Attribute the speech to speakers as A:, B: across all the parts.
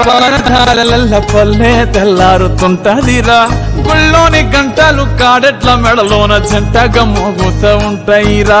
A: పలనాలెల్ల పల్లె తెల్లారుతుంటదిరా. గుళ్ళోని గంటలు కాడెట్ల మెడలోన జంటగా మోగుతూ ఉంటాయిరా.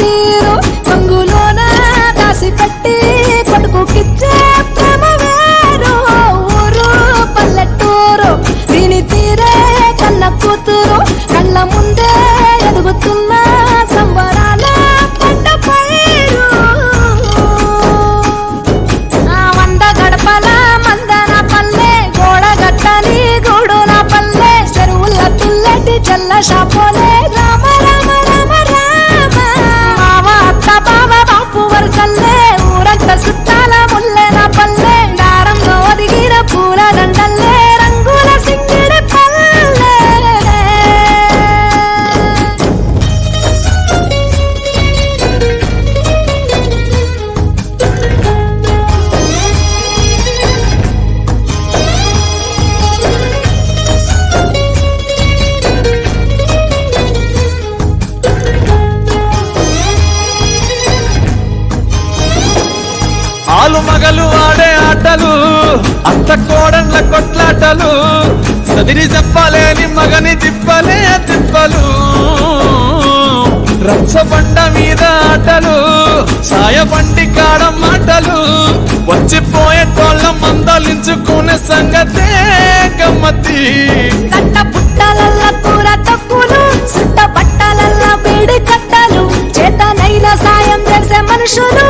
B: తీరు కొంగులోన దాసి పట్టి కొడుకుకిచ్చే ప్రేమ వేరు. ఊరు పల్లెటూరు దీని తీరే కన్న కూతురు కళ్ళ ముందే ఎదుగుతున్నా.
A: మగలు ఆడే ఆటలు అత్త కోడన్ల కొట్లాటలు. సదిరి చెప్పలేని మగని తిప్పలే తిప్పలు. రచ్చబండ మీద ఆటలు సాయబండి కాడ మాటలు. వచ్చిపోయేటోళ్ళ మందలించుకునే సంగతే గమ్మతి
B: కట్ట పుట్టలల్ల కూర తక్కువలు సుట్ట పట్టాలల్ల వేడి కట్టలు. చేతనైన సాయం చేసే మనుషులు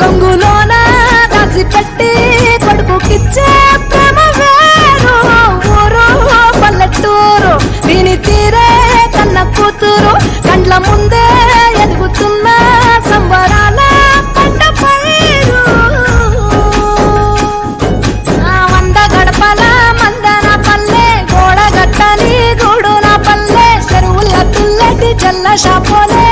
B: కొంగులోన దాచి పెట్టి కొడుకుకిచ్చే ప్రేమ వేరు ఊరు పల్లెటూరు దీని తీరే కన్న కూతురు. కండ్ల ముందే ఎదుగుతున్న సంబరాల పంట పైరు ఆ వంద గడపల మందన పల్లె గోడ గట్టని గూడున పల్లె. చెరువుల తుల్లటి చల్ల షాపోలే.